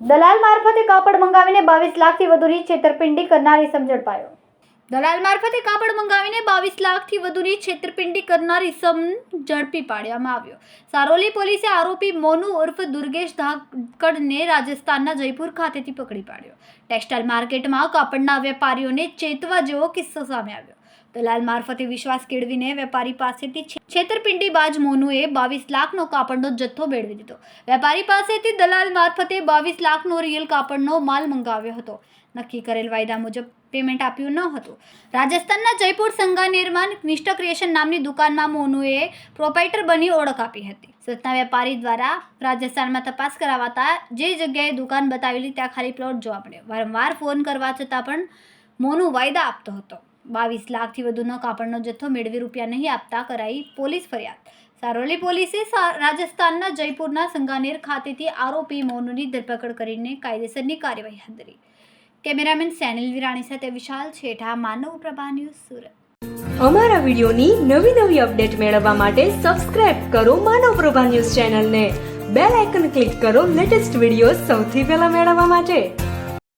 દલાલ મારફતે કાપડ મંગાવીને બાવીસ લાખથી વધુની છેતરપિંડી કરનારી ઇસમ ઝડપાયો દલાલ મારફતે કાપડ મંગાવીને બાવીસ લાખથી વધુની છેતરપિંડી કરનાર ઇસમ ઝડપી પાડવામાં આવ્યો. સારોલી પોલીસે આરોપી મોનુ ઉર્ફ દુર્ગેશ ધાકડને રાજસ્થાનના જયપુર ખાતેથી પકડી પાડ્યો. ટેક્સટાઇલ માર્કેટમાં કાપડના વેપારીઓને ચેતવા જેવો કિસ્સો સામે આવ્યો. દલાલ મારફતે વિશ્વાસ કેળવીને વેપારી પાસેથી છેતરપિંડી બાજ મોનુએ બાવીસ લાખનો કાપડનો જથ્થો મેળવી દીધો. વેપારી પાસેથી દલાલ મારફતે બાવીસ લાખનો રિયલ કાપડનો માલ મંગાવ્યો હતો. નક્કી કરેલ વાયદા મુજબ પેમેન્ટ આપ્યું ન હતું. રાજસ્થાનના જયપુર સંગાનેરમાં નિષ્ઠા ક્રિએશન નામની દુકાનમાં મોનુએ પ્રોપાઇટર બની ઓળખ આપી હતી. સુરતના વેપારી દ્વારા રાજસ્થાનમાં તપાસ કરાવાતા જે જગ્યાએ દુકાન બતાવેલી ત્યાં ખાલી પ્લોટ જોવા મળ્યો. વારંવાર ફોન કરવા છતાં પણ મોનુ વાયદા આપતો હતો. બાવીસ લાખથી વધુનો કાપડનો જથ્થો મેળવી રૂપિયા નહીં આપતા કરાઈ પોલીસ ફરિયાદ. સારોલી પોલીસે રાજસ્થાનના જયપુરના સંગાનેર ખાતેથી આરોપી મોનુની ધરપકડ કરીને કાયદેસરની કાર્યવાહી હાથ ધરી. કેમેરામેન સેનિલ વિરાણી સાથે વિશાલ છેઠા, માનવ પ્રભા ન્યૂઝ સુરત. અમારા વિડીયોની નવી નવી અપડેટ મેળવવા માટે સબસ્ક્રાઇબ કરો માનવ પ્રભા ન્યૂઝ ચેનલને. બેલ આઇકન ક્લિક કરો લેટેસ્ટ વીડિયો સૌથી પહેલા મેળવવા માટે.